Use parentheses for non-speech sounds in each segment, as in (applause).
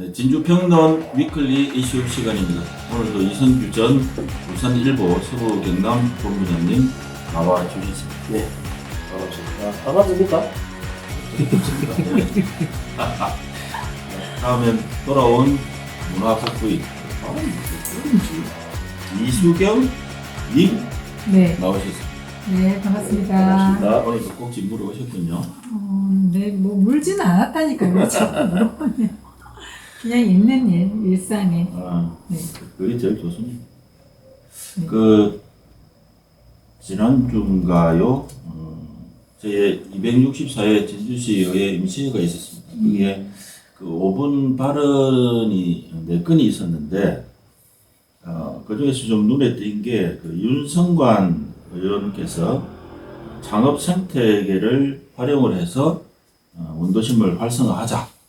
네, 진주평론 위클리 이슈 시간입니다. 오늘도 이선규 전 부산일보 서부 경남 본부장님 나와 주셨습니다. 네, 반갑습니다. 반갑습니까? (laughs) 다음엔 돌아온 문화복부인 이수경 님 네, 나오셨습니다. 네, 반갑습니다. 반갑습니다. 오늘도 꼭 진물을 오셨군요. 어, 네, 뭐 물지는 않았다니까요. 자꾸. 그냥 있는 일, 일상에. 아, 네. 그게 제일 좋습니다. 네. 그 지난주인가요? 어, 제 264회 진주시의회 임시회가 있었습니다. 그게 그 5분 발언이 네 건이 있었는데 어, 그 중에서 좀 눈에 띈 게 그 윤성관 의원께서 창업 생태계를 활용을 해서 어, 원도심을 활성화하자.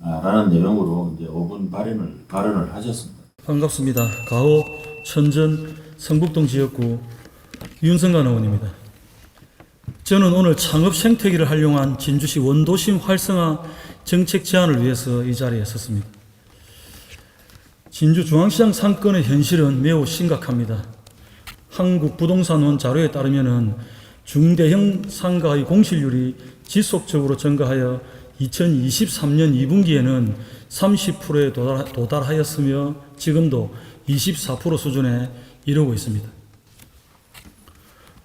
라는 내용으로 이제 5분 발언을, 발언을 하셨습니다. 반갑습니다. 가호 천전 성북동 지역구 윤성관 의원입니다. 저는 오늘 창업 생태계를 활용한 진주시 원도심 활성화 정책 제안을 위해서 이 자리에 섰습니다. 진주 중앙시장 상권의 현실은 매우 심각합니다. 한국부동산원 자료에 따르면 중대형 상가의 공실률이 지속적으로 증가하여 2023년 2분기에는 30%에 도달, 도달 하였으며 지금도 24% 수준에 이르고 있습니다.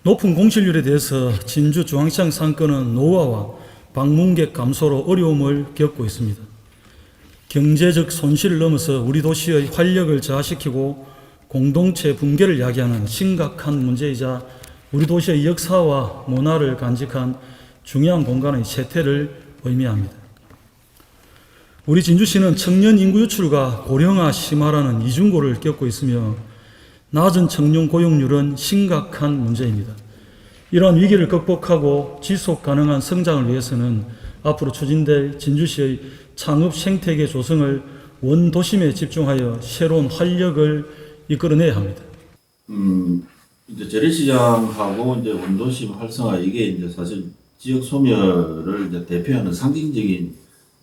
높은 공실률에 대해서 진주 중앙시장 상권은 노후화와 방문객 감소로 어려움을 겪고 있습니다. 경제적 손실을 넘어서 우리 도시의 활력을 저하시키고 공동체 붕괴를 야기하는 심각한 문제이자 우리 도시의 역사와 문화를 간직한 중요한 공간의 쇠퇴를 의미합니다. 우리 진주시는 청년 인구 유출과 고령화 심화라는 이중고를 겪고 있으며 낮은 청년 고용률은 심각한 문제입니다. 이러한 위기를 극복하고 지속 가능한 성장을 위해서는 앞으로 추진될 진주시의 창업 생태계 조성을 원도심에 집중하여 새로운 활력을 이끌어내야 합니다. 음, 이제 재래시장하고 이제 원도심 활성화 이게 이제 사실 지역 소멸을 이제 대표하는 상징적인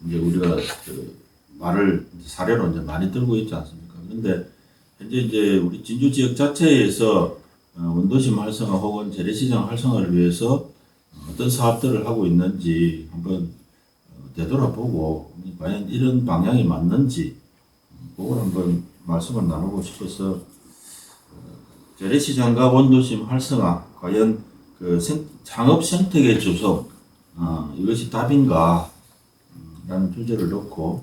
이제 우리가 그 말을 사례로 이제 많이 들고 있지 않습니까? 그런데 현재 이제 우리 진주 지역 자체에서 어, 원도심 활성화 혹은 재래시장 활성화를 위해서 어떤 사업들을 하고 있는지 한번 어, 되돌아보고 과연 이런 방향이 맞는지 그걸 한번 말씀을 나누고 싶어서 재래시장과 원도심 활성화 과연 그 생, 창업 생태계 조성 어, 이것이 답인가 음, 라는 주제를 놓고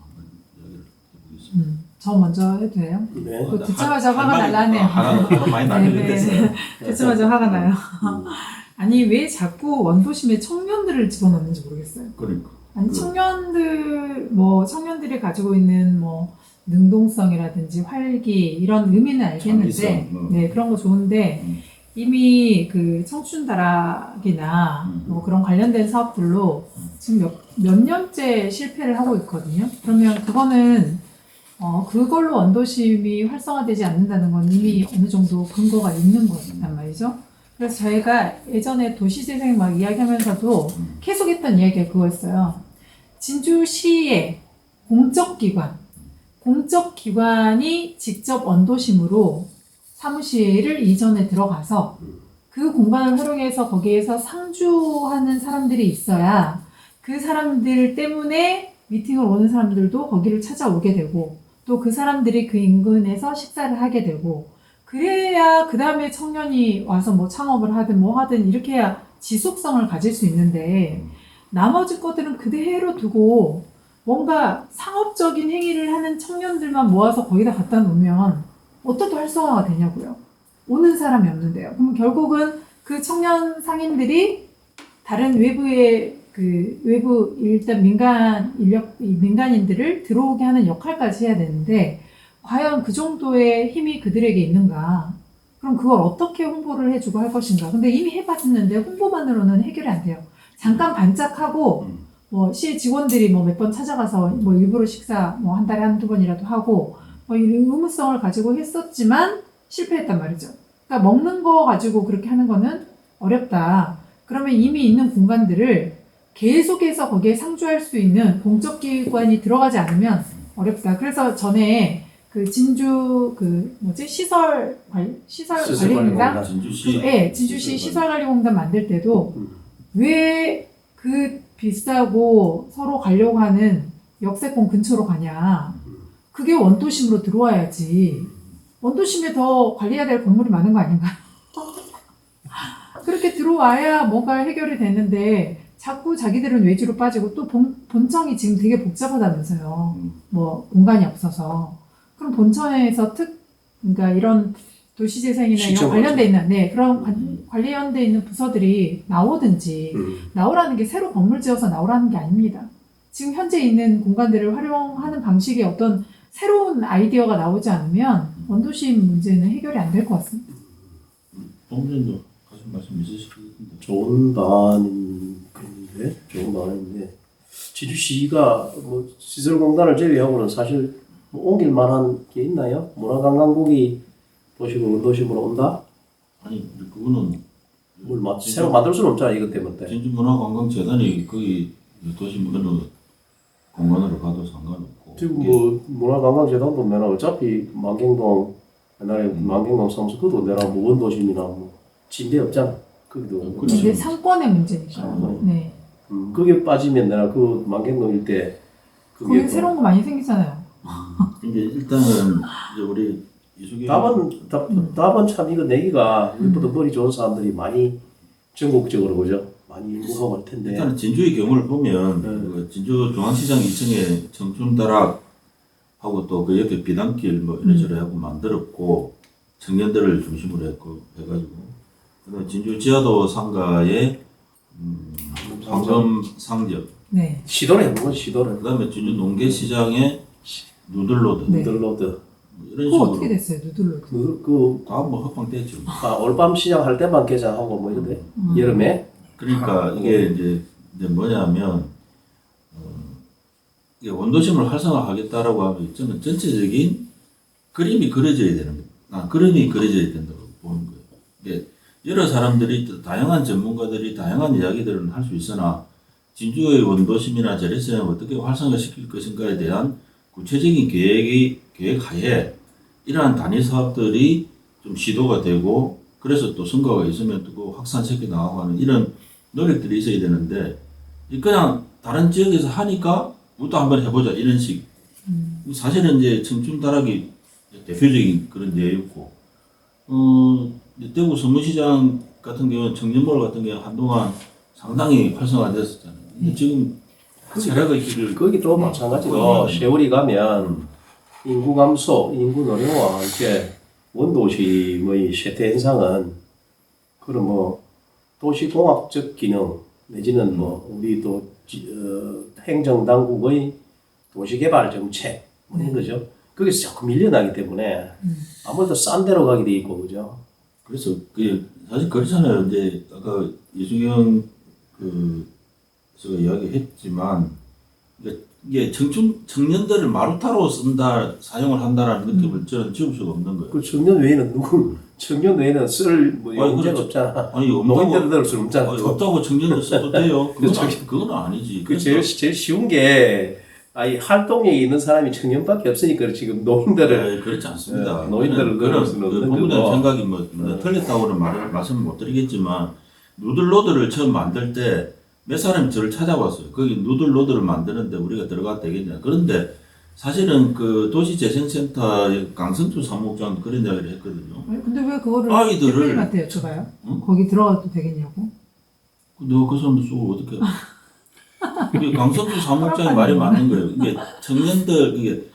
한번 이야기를 해보겠습니다. 음, 저 먼저 해도 돼요? 네. 그 듣자마자 할 화가 날라네요. 아, 하나, 하나 많이 (laughs) 네, 날리게 네. 됐어요. 듣자마자 (laughs) 화가 나요. 아니, 왜 자꾸 원도심에 청년들을 집어넣는지 모르겠어요. 그러니까. 아니, 그- 청년들, 뭐, 청년들이 가지고 있는 뭐, 능동성이라든지 활기, 이런 의미는 알겠는데, 음. 네, 그런 거 좋은데, 음. 이미 그 청춘다락이나 음. 뭐 그런 관련된 사업들로 지금 몇, 몇 년째 실패를 하고 있거든요. 그러면 그거는 어, 그걸로 원도심이 활성화되지 않는다는 건 이미 어느 정도 근거가 있는 거란 말이죠. 그래서 저희가 예전에 도시재생 막 이야기하면서도 음. 계속 했던 이야기가 그거였어요. 진주시의 공적기관, 공적기관이 직접 원도심으로 사무실을 이전에 들어가서 그 공간을 활용해서 거기에서 상주하는 사람들이 있어야 그 사람들 때문에 미팅을 오는 사람들도 거기를 찾아오게 되고 또 그 사람들이 그 인근에서 식사를 하게 되고 그래야 그 다음에 청년이 와서 뭐 창업을 하든 뭐 하든 이렇게 해야 지속성을 가질 수 있는데 나머지 것들은 그대로 두고 뭔가 상업적인 행위를 하는 청년들만 모아서 거기다 갖다 놓으면 어떻게 활성화가 되냐고요. 오는 사람이 없는데요. 그럼 결국은 그 청년 상인들이 다른 외부의 그 외부 일단 민간 인력 이 민간인들을 들어오게 하는 역할까지 해야 되는데 과연 그 정도의 힘이 그들에게 있는가? 그럼 그걸 어떻게 홍보를 해주고 할 것인가? 근데 이미 해봤는데 홍보만으로는 해결이 안 돼요. 잠깐 반짝하고 음. 뭐시 직원들이 뭐 몇 번 찾아가서 뭐 일부러 식사 뭐 한 달에 한두 번이라도 하고 뭐 이런 의무성을 가지고 했었지만 실패했단 말이죠. 그러니까 먹는 거 가지고 그렇게 하는 거는 어렵다. 그러면 이미 있는 공간들을 계속해서 거기에 상주할 수 있는 공적 기관이 들어가지 않으면 어렵다. 그래서 전에 그 진주 그 뭐지 시설 관 시설 시설 관리공단 관리공단. 진주시 예, 진주시 시설 관리공단 만들 때도 음. 왜그 비싸고 서로 가려고 하는 역세권 근처로 가냐. 그게 원도심으로 들어와야지. 원도심에 더 관리해야 될 건물이 많은 거 아닌가요? (laughs) 그렇게 들어와야 뭔가 해결이 되는데 자꾸 자기들은 외주로 빠지고 또 본, 본청이 지금 되게 복잡하다면서요. 음. 뭐 공간이 없어서. 그럼 본청에서 특, 그러니까 이런 도시재생이나 이런 관련돼 있는, 네, 그런 관, 관련돼 있는 부서들이 나오든지 음. 나오라는 게 새로 건물 지어서 나오라는 게 아닙니다. 지금 현재 있는 공간들을 활용하는 방식의 어떤 새로운 아이디어가 나오지 않으면 원도심 문제는 해결이 안 될 것 같습니다. 동생도 가슴 말씀 같은데. 좋은 방안인데 좋은 방안인데 지주시가 뭐 시설공단을 제외하고는 사실 뭐 옮길 만한 게 있나요? 문화관광국이 도시로 원도심으로 온다? 아니 그거는 뭘 마, 새로 만들 수는 없잖아 이것 때문에. 진주문화관광재단이 거기 도시 어느 공간으로 가도 상관없고 지금 이게 뭐 문화관광재단도 내가 어차피 만경동 옛날에 만경동 사무소 그도 내가 뭐 원도심이나 뭐 진대 없잖아. 거기도. 어, 그렇죠. 이게 상권의 문제니까. 상권. 네. 음, 그게 빠지면 내가 그 만경동 일대 그게 거기 또 새로운 거 많이 생기잖아요. 이제 일단은 이제 우리 이수기 답은 답, 음. 답은 참 이거 내기가 일부러 머리 좋은 사람들이 많이 전국적으로 그죠 많이 연구하고 할 텐데 일단은 진주의 경우를 보면 네. 그 진주 중앙시장 2층에 청춘다락하고 또 그 옆에 비단길 뭐 이런 식으로 하고 만들었고 청년들을 중심으로 했고 해가지고 그다음에 진주 지하도 상가에 음, 황금 상점 네. 시도를 해본 거지 시도를 그다음에 진주 농계시장에 누들로드 네. 들로드 뭐 이런 그거 식으로 어떻게 됐어요, 누들로? 그, 그 다뭐 확방됐죠. 아, 올밤 시장 할 때만 개장하고 뭐 이런데 음. 여름에 그러니까 이게 이제, 이제 뭐냐면 원도심을 활성화하겠다라고 하면 저는 전체적인 그림이 그려져야 되는. 아, 그림이 그려져야 된다고 보는 거예요. 이게 여러 사람들이 또 다양한 전문가들이 다양한 이야기들을 할수 있으나 진주의 원도심이나 재래시장을 어떻게 활성화시킬 것인가에 대한 구체적인 계획이 계획 하에 이러한 단위 사업들이 좀 시도가 되고 그래서 또 성과가 있으면 또 그거 확산시켜 나가고 하는 이런 노력들이 있어야 되는데 이 그냥 다른 지역에서 하니까 우리도 한번 해보자 이런 식 음. 사실은 이제 청춘다락이 대표적인 그런 예였고 어 이제 대구 서문시장 같은 경우는 청년몰 같은 경우 한동안 상당히 활성화됐었잖아요. 근데 지금 사례가 있기를 거기도 마찬가지로 어, 세월이 가면 인구 감소, 인구 노령화 이렇게 원도심의 쇠퇴 현상은 그런 뭐 도시 공학적 기능 내지는 뭐 우리 또 지- 어, 행정당국의 도시개발 정책 뭐 이런 거죠. 거기서 자꾸 밀려나기 때문에 음. 아무래도 싼 데로 가게 돼 있고 그죠. 그래서 그게 사실 그렇잖아요. 이제 아까 이수경 그 제가 이야기했지만 이게- 청춘 청년들을 마루타로 쓴다 사용을 한다라는 느낌을 저는 지울 수가 없는 거예요. 그 청년 외에는 누구 청년 외에는 쓸 뭐 아니, 용제가 그렇죠. 없잖아. 아니 없다고 넣을 수 없잖아. 아니, 없다고 청년들 써도 돼요. (laughs) 그건, 그렇죠. 아니, 그건 아니지. 그 제일 제일 쉬운 게 아이 활동력이 있는 사람이 청년밖에 없으니까 지금 노인들을 네, 그렇지 않습니다. 네, 노인들을 그런 그 거고. 생각이 뭐, 뭐 네. 틀렸다고는 말, 말씀 못 드리겠지만 누들로드를 처음 만들 때 몇 사람이 저를 찾아왔어요. 거기 누들로드를 만드는데 우리가 들어가도 되겠냐. 그런데 사실은 그 도시재생센터의 강성주 사무국장도 그런 이야기를 했거든요. 아니, 근데 왜 그거를 아이들을- 대표님한테 여쭤봐요? 응? 거기 들어가도 되겠냐고? 너그 사람 수고 어떻게? (laughs) 이게 강성주 사무국장의 말이 맞는 거예요. 이게 청년들 이게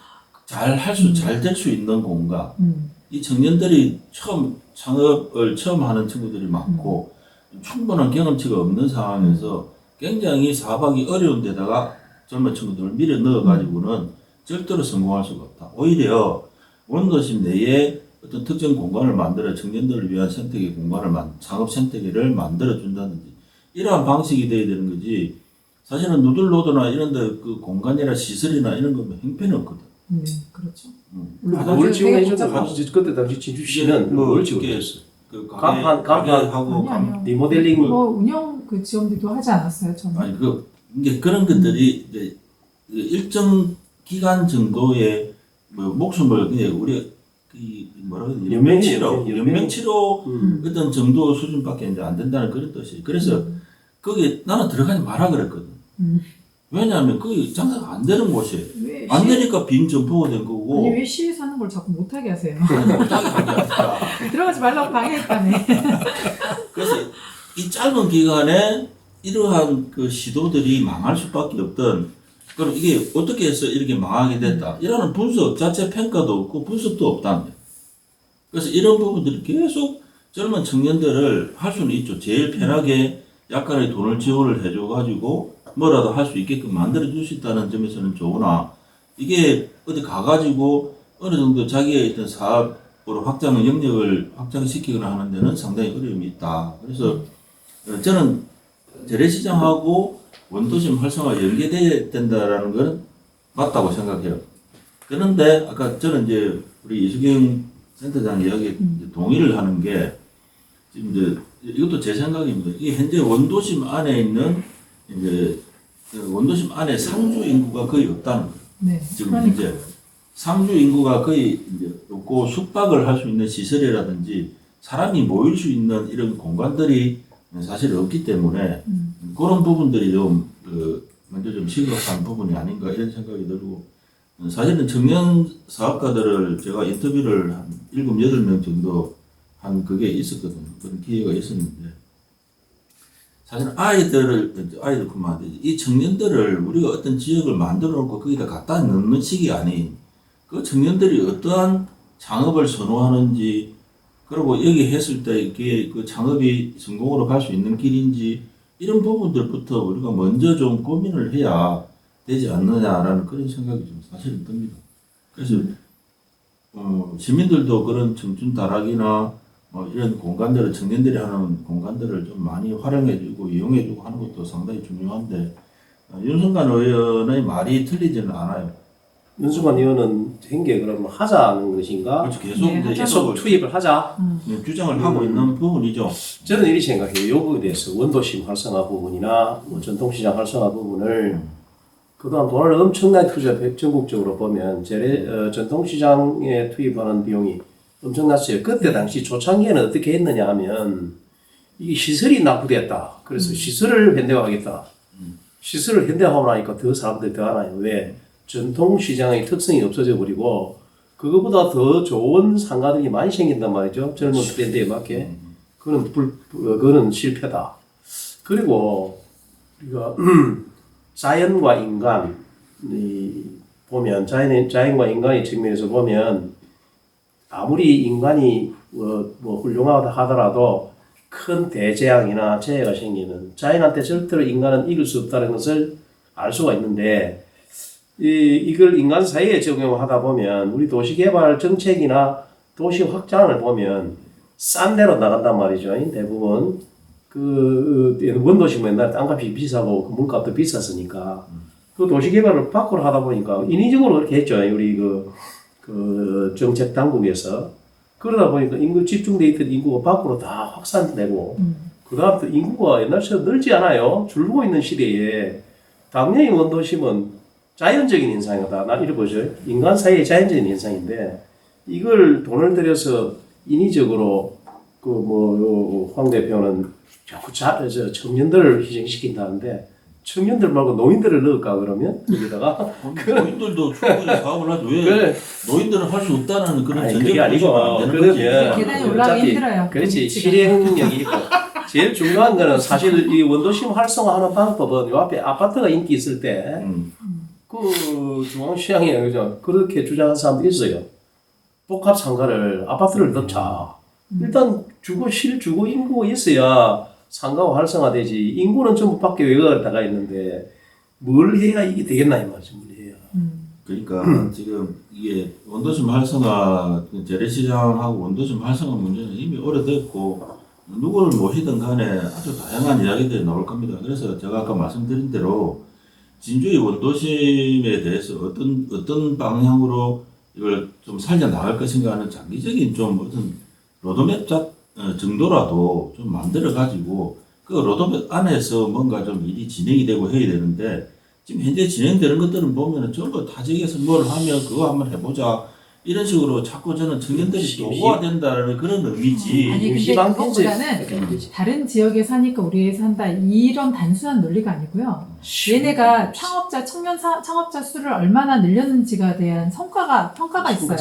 잘 할 수, 잘 될 수 있는 공간. 음. 이 청년들이 처음 창업을 처음 하는 친구들이 많고 충분한 경험치가 없는 상황에서 굉장히 사업하기 어려운 데다가 젊은 친구들을 밀어 넣어 가지고는 절대로 성공할 수가 없다. 오히려 원도심 내에 어떤 특정 공간을 만들어 청년들을 위한 생태계 공간을 만, 창업 생태계를 만들어 준다든지 이러한 방식이 돼야 되는 거지. 사실은 누들로드나 이런 데 그 공간이나 시설이나 이런 거면 형편이 없거든. 네, 그렇죠. 음. 물론 뭘 되게 지원해 줬나? 복잡하고. 그때 당시 진주시는 뭐뭘 지원했어? 그 간판, 간판. 가게하고 아니, 아니요. 리모델링 뭐 운영 그 지원비도 하지 않았어요, 저는. 아니 그 이제 그런 것들이 이제 그 일정 기간 정도의 뭐 목숨을 그냥 우리 그 뭐라고 해야 되지? 연명 연명 치료, 연명. 연명 치료 음. 어떤 정도 수준밖에 이제 안 된다는 그런 뜻이. 그래서 거기 나는 들어가지 마라 그랬거든. 음. 왜냐하면 거기 장사가 안 되는 곳이에요. 왜안 시- 되니까 빈 점포가 된 거고. 아니 왜 시위에서 하는 걸 자꾸 못하게 하세요? 못하게. (laughs) 들어가지 말라고 방해했다며. (laughs) 그래서 이 짧은 기간에 이러한 그 시도들이 망할 수밖에 없던 그럼 이게 어떻게 해서 이렇게 망하게 됐다 이라는 분석 자체 평가도 없고 분석도 거예요. 그래서 이런 부분들이 계속 젊은 청년들을 할 수는 있죠. 제일 편하게 약간의 돈을 지원을 해줘가지고 뭐라도 할 수 있게끔 만들어 줄 수 있다는 점에서는 좋으나 이게 어디 가가지고 어느 정도 자기의 어떤 사업으로 확장 영역을 확장시키거나 하는 데는 상당히 어려움이 있다. 그래서 어, 저는 재래시장하고 원도심 활성화 연계돼야 된다라는 건 맞다고 생각해요. 그런데 아까 저는 이제 우리 이수경 센터장 이야기에 이제 동의를 하는 게 지금 이제 이것도 제 생각입니다. 이게 현재 원도심 안에 있는 이제 그 원도심 안에 상주 인구가 거의 없다는 거예요. 네. 지금 그러니까 현재 상주 인구가 거의 이제 없고 숙박을 할 수 있는 시설이라든지 사람이 모일 수 있는 이런 공간들이 사실 없기 때문에 음. 그런 부분들이 좀 그, 먼저 좀 심각한 부분이 아닌가 이런 생각이 들고 사실은 청년 사업가들을 제가 인터뷰를 한 일곱 여덟 명 정도 한 그게 있었거든요. 그런 기회가 있었는데 사실은 아이들을 아이들뿐만 아니라 이 청년들을 우리가 어떤 지역을 만들어 놓고 거기다 갖다 넣는 식이 아닌 그 청년들이 어떠한 창업을 선호하는지 그리고 여기 했을 때 이게 그 창업이 성공으로 갈 수 있는 길인지 이런 부분들부터 우리가 먼저 좀 고민을 해야 되지 않느냐라는 그런 생각이 좀 사실은 듭니다. 그래서 어, 시민들도 그런 청춘 다락이나 뭐 이런 공간들을 청년들이 하는 공간들을 좀 많이 활용해주고 이용해주고 하는 것도 상당히 중요한데 어, 윤석관 의원의 말이 틀리지는 않아요. 윤수관 의원은 된게 그러면 하자는 것인가? 그렇죠. 계속 네, 이제. 계속 계속 투입을 하자. 주장을 하고 있는 부분이죠. 저는 이렇게 생각해요. 요 부분에 대해서 원도심 활성화 부분이나 뭐 전통시장 활성화 부분을 그동안 돈을 엄청나게 투자 전국적으로 보면 재래 어, 전통시장에 투입하는 비용이 엄청났어요. 그때 당시 초창기에는 어떻게 했느냐 하면 이 시설이 낙후됐다. 그래서 시설을 현대화하겠다. 시설을 현대화하고 나니까 더 사람들이 더 하나요. 왜? 전통시장의 특성이 없어져 버리고 그거보다 더 좋은 상가들이 많이 생긴단 말이죠. 젊은 트렌드에 맞게. 그거는 불, 어, 그거는 실패다. 그리고 우리가 (clears throat) 자연과 인간 이 보면 자연 자연과 인간의 측면에서 보면 아무리 인간이 뭐, 뭐 훌륭하다 하더라도 큰 대재앙이나 재해가 생기는 자연한테 절대로 인간은 이길 수 없다는 것을 알 수가 있는데 이, 이걸 인간 사회에 적용하다 보면 우리 도시개발 정책이나 도시 확장을 보면 싼 데로 나간단 말이죠. 대부분 그 원도시 맨날 땅값이 비싸고 그 물값도 비쌌으니까 그 도시개발을 밖으로 하다 보니까 인위적으로 그렇게 했죠. 우리 그, 그 정책 당국에서 그러다 보니까 인구 집중돼 있던 인구가 밖으로 다 확산되고 음. 그 다음 또 인구가 옛날처럼 늘지 않아요. 줄고 있는 시대에 당연히 원도심은 자연적인 현상이다. 난 이래 보죠. 인간 사이의 자연적인 현상인데 이걸 돈을 들여서 인위적으로 그뭐황 대표는 자꾸 자, 저 청년들을 희생시킨다는데 청년들 말고 노인들을 넣을까 그러면 거기다가 노인들도 충분히 사업을 하죠. 왜 그래 노인들은 할 수 없다는 그런 아니, 전제 그게 아니고 거지. 계단이 올라가기 힘들어요. 그렇지. 실행력이 있고 제일 중요한 거는 사실 이 원도심 활성화하는 방법은 요 앞에 아파트가 인기 있을 때 음. 그 중앙시장에 그죠 그렇게 주장한 사람도 있어요. 복합 상가를 아파트를 넣자. 일단 주거 실 주거 인구가 있어야 상가가 활성화되지. 인구는 전부 밖에 외곽에 나가 있는데 뭘 해야 이게 되겠나 이 말이지. 뭘 해야. 음. 그러니까 (clears throat) 지금 이게 원도심 활성화 재래시장하고 원도심 활성화 문제는 이미 오래됐고 누구를 모시든 간에 아주 다양한 이야기들이 나올 겁니다. 그래서 제가 아까 말씀드린 대로 진주의 원도심에 대해서 어떤 어떤 방향으로 이걸 좀 살려 나갈 것인가 하는 장기적인 좀 어떤 로드맵 자, 어, 정도라도 좀 만들어 가지고 그 로드맵 안에서 뭔가 좀 일이 진행이 되고 해야 되는데 지금 현재 진행되는 것들은 보면은 전부 다 지역에서 뭘 하면 그거 한번 해보자 이런 식으로 자꾸 저는 청년들이 도구가 된다는 그런 의미지. 아니, 근데 임시방 그것보다는 편제 다른 지역에 사니까 우리에서 한다 이런 단순한 논리가 아니고요. 얘네가 창업자 청년 사, 창업자 수를 얼마나 늘렸는지가 대한 성과가 평가가 있어요.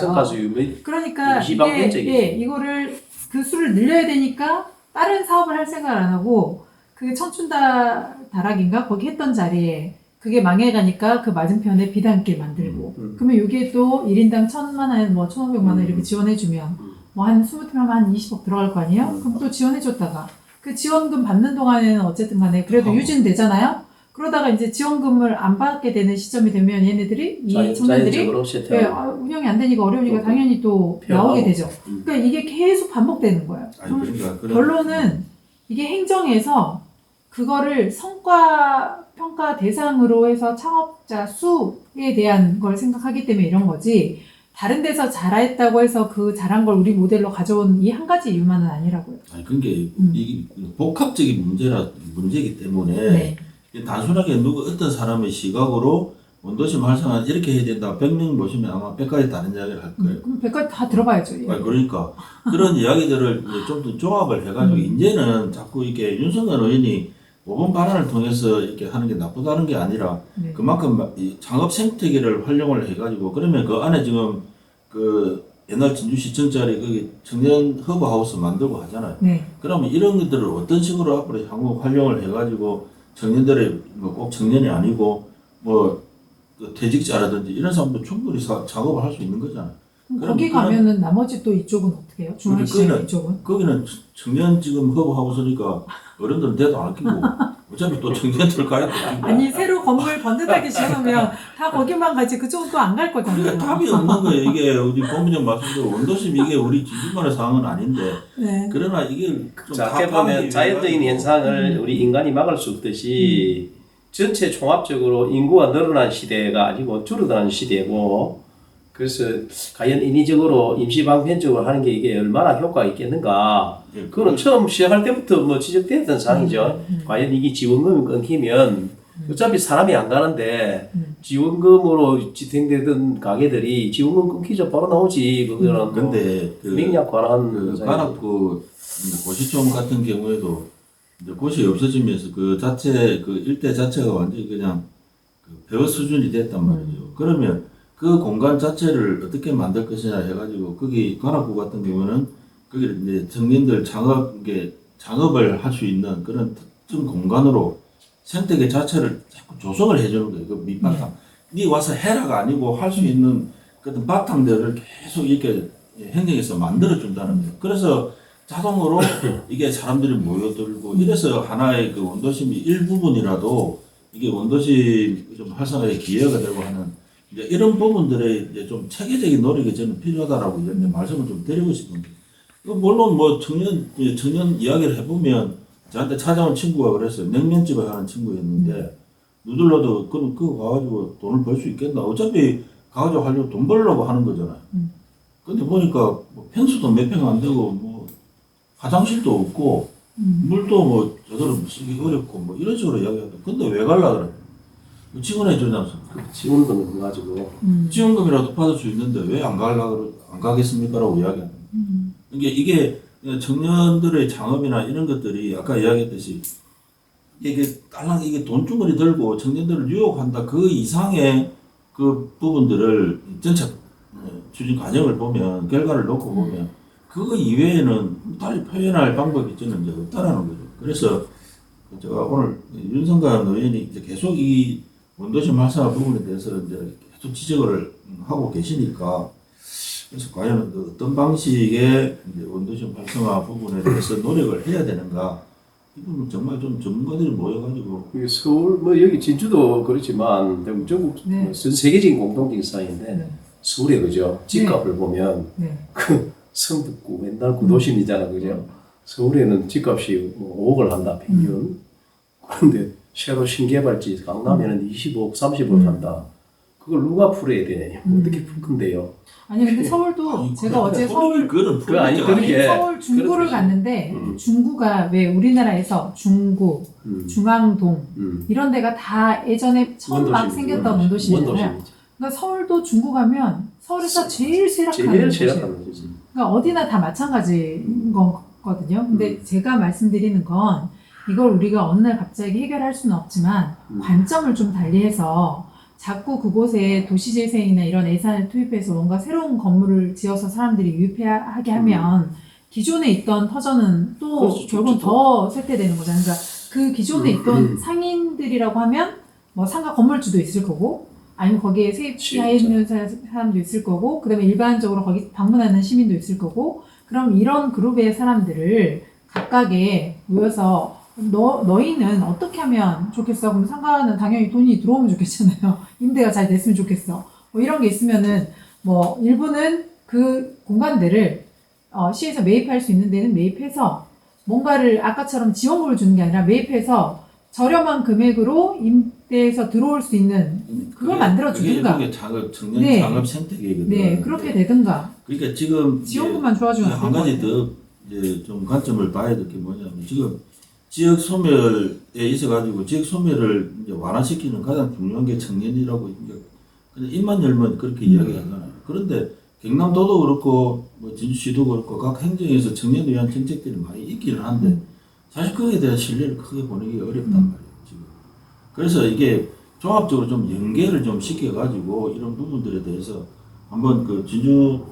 그러니까 이게. 예, 이거를 그 수를 늘려야 되니까 다른 사업을 할 생각을 안 하고 그 청춘다 다락인가 거기 했던 자리에 그게 망해가니까 그 맞은편에 비단길 만들고 음. 그러면 이게 또 1인당 천만 원, 뭐 천오백만 원 음. 이렇게 지원해주면 음. 뭐한 20팀 하면 한 20억 들어갈 거 아니에요? 음. 그럼 또 지원해줬다가 그 지원금 받는 동안에는 어쨌든 간에 그래도 어. 유지는 되잖아요? 그러다가 이제 지원금을 안 받게 되는 시점이 되면 얘네들이 이 자연, 청년들이 예, 아, 운영이 안 되니까 어려우니까 또 당연히 또. 나오게 되죠. 음. 그러니까 이게 계속 반복되는 거예요. 아니, 그러니까 결론은 이게 행정에서 그거를 성과 평가 대상으로 해서 창업자 수에 대한 걸 생각하기 때문에 이런 거지. 다른 데서 잘했다고 해서 그 잘한 걸 우리 모델로 가져온 이 한 가지 이유만은 아니라고요. 아니 그게 음. 이게 복합적인 문제라 문제이기 때문에 네. 단순하게 누구 어떤 사람의 시각으로 원도심 활성화 이렇게 해야 된다. 100명 모시면 아마 100가지 다른 이야기를 할 거예요. 그럼 백까지 다 들어봐야죠. 예. 아니, 그러니까 그런 (laughs) 이야기들을 좀 더 종합을 해가지고 음. 이제는 자꾸 이게 윤석열 의원이 모범 발언을 통해서 이렇게 하는 게 나쁘다는 게 아니라 네. 그만큼 이 창업 생태계를 활용을 해가지고 그러면 그 안에 지금 그 옛날 진주시청짜리 그 청년 허브 하우스 만들고 하잖아요. 네. 그러면 이런 것들을 어떤 식으로 앞으로 향후 활용을 해가지고 청년들의 뭐 꼭 청년이 아니고 뭐그 퇴직자라든지 이런 사람도 충분히 사, 작업을 할 수 있는 거잖아요. 거기 가면은 나머지 또 이쪽은 어떻게 해요? 중앙시 그거는- 이쪽은? 거기는 청년 지금 허브 하우스니까 어른들은 대도 안 끼고 어차피 또 청년들 가야 돼. (laughs) 아니 새로 건물 번듯하게 지어놓으면 다 거기만 가지 그쪽은 또 안 갈 거잖아요. 그러니까 답이 없는 거예요. 이게 우리 본부장 말씀대로 원도심 이게 우리 지주만의 상황은 아닌데 네. 그러나 이게 좀 작게 보면 자연적인 현상을 음. 우리 인간이 막을 수 없듯이 전체 종합적으로 인구가 늘어난 시대가 아니고 줄어드는 시대고 그래서 과연 인위적으로 임시 방편적으로 하는 게 이게 얼마나 효과가 있겠는가 예, 그거는 처음 시작할 때부터 뭐 지적되었던 사항이죠 음. 과연 이게 지원금이 끊기면 어차피 사람이 안 가는데 음. 지원금으로 지탱되던 가게들이 지원금 끊기자 바로 나오지 그거는 뭐 근데 그 명약 관한 그. 관악구 고시촌 같은 경우에도 이제 곳이 없어지면서 그 자체 그 일대 자체가 완전히 그냥 그 폐허 수준이 됐단 말이죠. 그러면 그 공간 자체를 어떻게 만들 것이냐 해가지고 거기 관악구 같은 경우는 거기 이제 청년들 창업 이게 창업을 할 수 있는 그런 특정 공간으로 생태계 자체를 자꾸 조성을 해주는 거예요. 그 밑바탕. 네 와서 해라가 아니고 할 수 있는 그런 바탕들을 계속 이렇게 행정에서 만들어 준다는 거예요. 그래서 자동으로 (laughs) 이게 사람들이 모여들고 이래서 하나의 그 원도심이 일부분이라도 이게 원도심 좀 활성화에 기여가 되고 하는 이제 이런 부분들의 이제 좀 체계적인 노력이 저는 필요하다라고 이제 말씀을 좀 드리고 싶은데 그 물론 뭐 청년 예, 청년 이야기를 해보면 저한테 찾아온 친구가 그랬어요 냉면집을 하는 친구였는데 누들러도 그럼 그거 가가지고 돈을 벌 수 있겠나 어차피 가가지고 하려고 돈 벌려고 하는 거잖아요. 음. 근데 보니까 뭐 평수도 몇 평 안 되고 뭐 화장실도 없고 음. 물도 뭐 저대로 쓰기 어렵고 뭐 이런 식으로 이야기하다. 근데 왜 갈라 그래? 뭐 지원해 주지 않습니까? 지원금을 가지고 음. 지원금이라도 받을 수 있는데 왜안 갈라 그러 안 가겠습니까라고 이야기하는. 음. 이게 이게 청년들의 창업이나 이런 것들이 아까 이야기했듯이 이게 딸랑 이게 돈주머니 들고 청년들을 유혹한다 그 이상의 그 부분들을 전체 어, 추진 과정을 보면 결과를 놓고 보면 그거 이외에는 달리 표현할 방법이 저는 이제 없다라는 거죠. 그래서 제가 오늘 윤성관 의원이 이제 계속 이 원도심 활성화 부분에 대해서 이제 계속 지적을 하고 계시니까 그래서 과연 그 어떤 방식의 이제 원도심 활성화 부분에 대해서 노력을 해야 되는가? 이 부분 정말 좀 전문가들이 모여가지고 이 서울 뭐 여기 진주도 그렇지만 전국 네. 뭐전 세계적인 공통적인 사인데 네. 서울에 그죠? 집값을 보면 네. 그 성북구 맨날 구도심이잖아 그죠? 서울에는 집값이 뭐 5억을 한다 평균. 그런데 새로 신개발지 강남에는 25억 30억 음. 한다 그걸 누가 풀어야 되냐? 음. 어떻게 풀 건데요? 아니 근데 서울도 아니, 제가 어제 서울 그거는 그 아니, 게- 서울 중구를. 갔는데 음. 중구가 왜 우리나라에서 중구, 음. 중앙동 음. 이런 데가 다 예전에 처음 막 원도심, 생겼던 원도심. 원도심이잖아요. 원도심이지. 그러니까 서울도 중구 가면 서울에서 제일 쇠락하는 제일 곳이에요. 그러니까 어디나 다 마찬가지인 거거든요. 근데 음. 제가 말씀드리는 건 이걸 우리가 어느 날 갑자기 해결할 수는 없지만 음. 관점을 좀 달리해서 자꾸 그곳에 도시재생이나 이런 예산을 투입해서 뭔가 새로운 건물을 지어서 사람들이 유입하게 하면 기존에 있던 터전은 또 그렇죠, 결국 좋죠. 더 쇠퇴되는 거잖아요. 그러니까 그 기존에 음, 있던 음. 상인들이라고 하면 뭐 상가 건물주도 있을 거고 아니면 거기에 세입 진짜. 하에 있는 사- 사람도 있을 거고 그다음에 일반적으로 거기 방문하는 시민도 있을 거고 그럼 이런 그룹의 사람들을 각각에 모여서 너, 너희는 어떻게 하면 좋겠어? 그럼 상가는 당연히 돈이 들어오면 좋겠잖아요. (laughs) 임대가 잘 됐으면 좋겠어. 뭐 이런 게 있으면은 뭐 일부는 그 공간들을 어, 시에서 매입할 수 있는 데는 매입해서 뭔가를 아까처럼 지원금을 주는 게 아니라 매입해서 저렴한 금액으로 임대에서 들어올 수 있는 그걸 만들어 주든가. 그게 작업 청년 네. 작업 생태계거든. 네 그렇게 되든가 그러니까 지금 지원금만 좋아지면 한 가지 더 이제 좀 관점을 봐야 될 게 뭐냐면 지금 지역 소멸에 있어 가지고 지역 소멸을 이제 완화시키는 가장 중요한 게 청년이라고 이제 그냥 입만 열면 그렇게 음. 이야기하잖아요. 그런데 경남도도 그렇고 뭐 진주시도 그렇고 각 행정에서 청년을 위한 정책들이 많이 있기는 한데 음. 사실 거기에 대한 신뢰를 크게 보내기 어렵단 음. 말이에요 지금. 그래서 이게 종합적으로 좀 연계를 좀 시켜가지고 이런 부분들에 대해서 한번 그 진주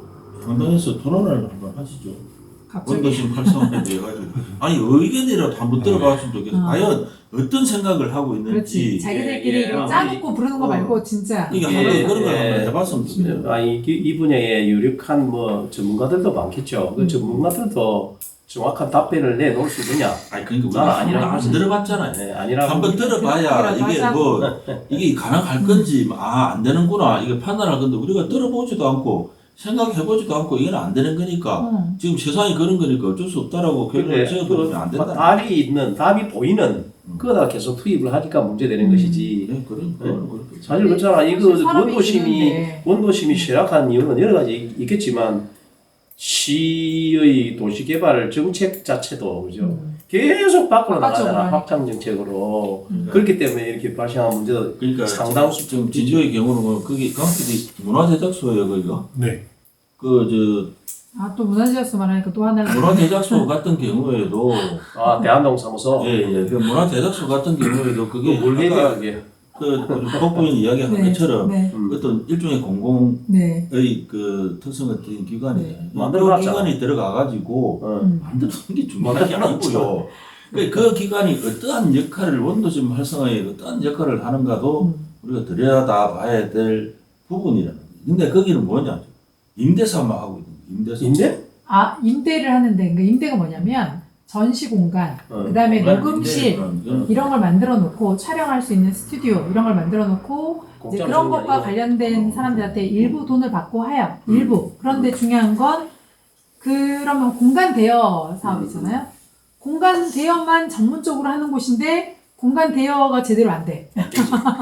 향당에서 토론을 한번 하시죠. 갑자기 원도심 활성화에 대해 가지고 아니 의견이라도 한번 들어봤으면 좋겠어. 어. 과연 어떤 생각을 하고 그렇지 있는지 자기들끼리 예, 이렇게 예. 짜놓고 부르는 거 어. 말고 진짜 이게 예, 한번 그런 걸 예. 한번 해봤으면 좋겠어요. 아니 이, 이 분야에 유력한 뭐 전문가들도 많겠죠. 그 음. 전문가들도 정확한 답변을 내놓을 수 있느냐? 아니 그러니까 난 우리가 아니라고 안. 들어봤잖아요. 네, 아니라고. 한번 들어봐야 이게 하자. 뭐 (laughs) 이게 가능할 건지 아 안 되는구나 이게 판단할 건데 우리가 들어보지도 않고 생각해보지도 않고 이건 안 되는 거니까 어. 지금 세상이 그런 거니까 어쩔 수 없다라고 결론을 근데 지어버리면 그안 된다. 답이 있는 답이 보이는 음. 그거다 계속 투입을 하니까 문제되는 음. 것이지. 네, 그런 그런 그렇게. 사실 그렇잖아. 이거 원도심이 있는데. 원도심이 쇠락한 이유는 여러 가지 있- 있겠지만 시의 도시 개발 정책 자체도 그죠. 음. 계속 밖으로 바깥쪽으로 나가잖아. 확장 정책으로. 음. 그렇기 때문에 이렇게 발생한 문제도 그러니까 상당수 지금 진주의 경우는 뭐 거기 강기도 문화대작소예요 거기가. 네. 그저 아 또 문화재학소 말하니까 또 하나 문화대작소 같은 경우에도 아 대한동 사무소 예예 그 문화대작소 같은 경우에도 그게 그거 아까 그게. 그 국부인 (laughs) 이야기한 네, 것처럼 네, 음. 어떤 일종의 공공의 네. 그 특성을 띈 기관이잖아요. 네. 그 만들어놨잖아. 기관이 들어가 가지고 어. 음. 만드는 게 중요한 게 아니고요. 그, 그 기관이 어떠한 역할을 원도심 활성화에 어떠한 역할을 하는가도 음. 우리가 들여다봐야 될 부분이라는 거예요. 근데 거기는 뭐냐? 임대사만 하고 있는 거예요. 임대사. 임대? 아 임대를 하는데 그러니까 임대가 뭐냐면 전시 공간 어, 그다음에 공간 녹음실 임대는 이런 걸 만들어 놓고 촬영할 수 있는 스튜디오 이런 걸 만들어 놓고 이제 공짜로 그런 주는 것과 아니고. 관련된 사람들한테 일부 돈을 받고 해요. 음. 일부. 그런데 중요한 건 그러면 공간 대여 사업이잖아요. 공간 대여만 전문적으로 하는 곳인데 공간 대여가 제대로 안 돼.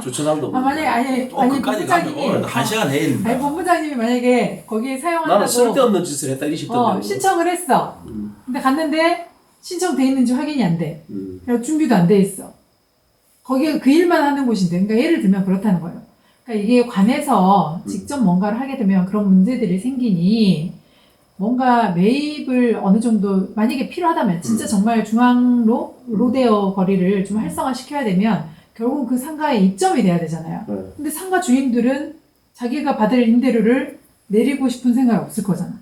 주차장도 (laughs) 아, 만약에 아니 또 아니 끝까지 가면 본부장님이 오늘 한 시간 해야 된다. 아니 본부장님이 만약에 거기에 나는 사용한다고 쓸데없는 짓을 했다 이 싶던데. 어, 신청을 했어. 음. 근데 갔는데 신청돼 있는지 확인이 안 돼. 음. 준비도 안 돼 있어. 거기가 그 일만 하는 곳인데, 그러니까 예를 들면 그렇다는 거예요. 그러니까 이게 관에서 음. 직접 뭔가를 하게 되면 그런 문제들이 생기니 뭔가 매입을 어느 정도 만약에 필요하다면 진짜 음. 정말 중앙로 로데오 거리를 좀 활성화 시켜야 되면 결국 그 상가에 입점이 돼야 되잖아요. 네. 근데 상가 주인들은 자기가 받을 임대료를 내리고 싶은 생각이 없을 거잖아.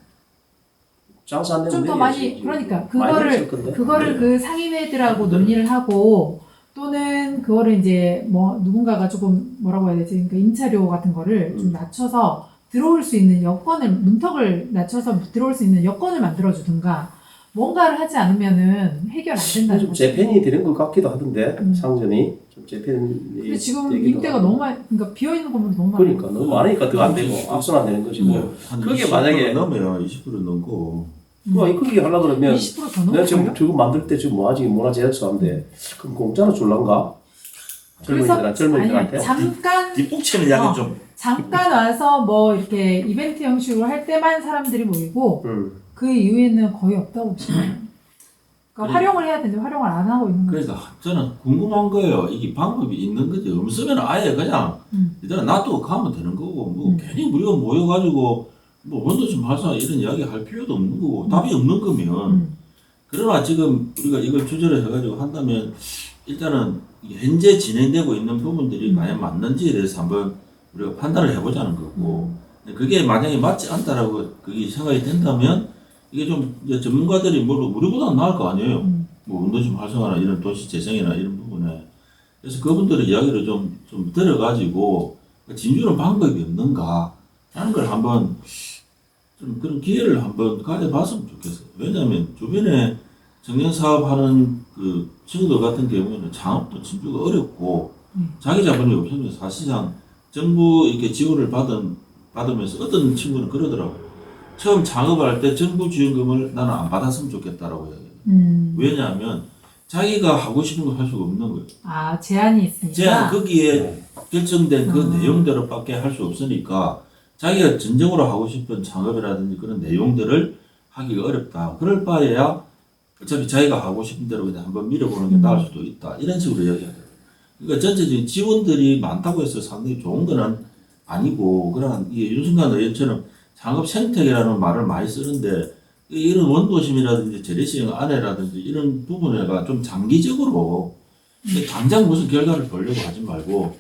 장사 안 되면 좀 더. 많이 그러니까 그거를. 그거를 네. 그 상인회들하고 논의를 하고 또는 그거를 이제 뭐 누군가가 조금 뭐라고 해야 되지 그러니까 임차료 같은 거를 좀 음. 낮춰서 들어올 수 있는 여건을 문턱을 낮춰서 들어올 수 있는 여건을 만들어 주든가 뭔가를 하지 않으면은 해결 안 된다는 좀 거죠. 재편이 되는 것 같기도 하던데 음. 상전이 좀 재편이 근데 지금 임대가. 너무 많이 그러니까 비어 있는 건물 너무 많아요. 그러니까 너무 많으니까 더안 되고 악순 안 되는 거지 뭐. 뭐한 그게 20% 만약에- 넘어요. 20% 넘고. 그 그게 하려 그러면 20%더 내가. 지금 저거 만들 때 지금 뭐하지 문화재약소 하는데 그럼 공짜로 줄란가? 젊은이들한 젊은이들한테 잠깐 뒷북치는 약간 어. 좀 잠깐 와서 뭐 이렇게 이벤트 형식으로 할 때만 사람들이 모이고 음. 그 이후에는 거의 없다고 보시면 그러니까 네. 활용을 해야 되는데 활용을 안 하고 있는 거죠. 그러니까 저는 궁금한 거예요. 이게 방법이 있는 거지. 없으면 아예 그냥 음. 일단 놔두고 가면 되는 거고 뭐 음. 괜히 우리가 모여가지고 뭐 원도심 활성화 이런 이야기 할 필요도 없는 거고 음. 답이 없는 거면 음. 그러나 지금 우리가 이걸 주저를 해가지고 한다면 일단은 현재 진행되고 있는 부분들이 음. 과연 맞는지에 대해서 한번 우리가 판단을 해보자는 거고 음. 그게 만약에 맞지 않다라고 그게 생각이 된다면 이게 좀 이제 전문가들이 뭐 우리보다 나을 거 아니에요. 음. 뭐 운동심 활성화나 이런 도시 재생이나 이런 부분에 그래서 그분들의 이야기를 좀, 좀 들어가지고 진주는 방법이 없는가 하는 걸 한번 좀 그런 기회를 한번 가져봤으면 좋겠어요. 왜냐하면 주변에 청년 사업하는 그 친구들 같은 경우에는 창업도 진주가 어렵고 음. 자기 자본이 없으면 사실상 정부 이렇게 지원을 받은 받으면서 어떤 친구는 그러더라고요. 처음 창업을 할 때 정부 지원금을 나는 안 받았으면 좋겠다라고 이야기해요. 음. 왜냐하면 자기가 하고 싶은 걸 할 수가 없는 거예요. 아 제한이 있으니까. 제한 거기에 결정된 그 아. 내용대로밖에 할 수 없으니까 자기가 진정으로 하고 싶은 창업이라든지 그런 내용들을 하기가 어렵다. 그럴 바에야 어차피 자기가 하고 싶은 대로 그냥 한번 밀어보는 게 음. 나을 수도 있다. 이런 식으로 이야기하더라고요. 그러니까 전체적인 지원들이 많다고 해서 상당히 좋은 거는 아니고 그러한 이게 윤순간 의원처럼 창업 생태계라는 말을 많이 쓰는데 이런 원도심이라든지 재래시장 안에라든지 이런 부분에가 좀 장기적으로 당장 무슨 결과를 보려고 하지 말고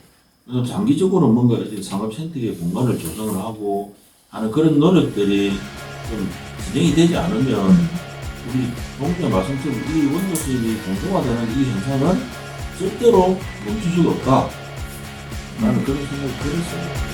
좀 장기적으로 뭔가 상업 생태계 공간을 조성을 하고 하는 그런 노력들이 좀 진행이 되지 않으면 음. 우리 동자 말씀처럼 이 원도심이 공통화되는 이 현상은 절대로 멈출 수가 없다. 나는 그런 생각이 들었어요.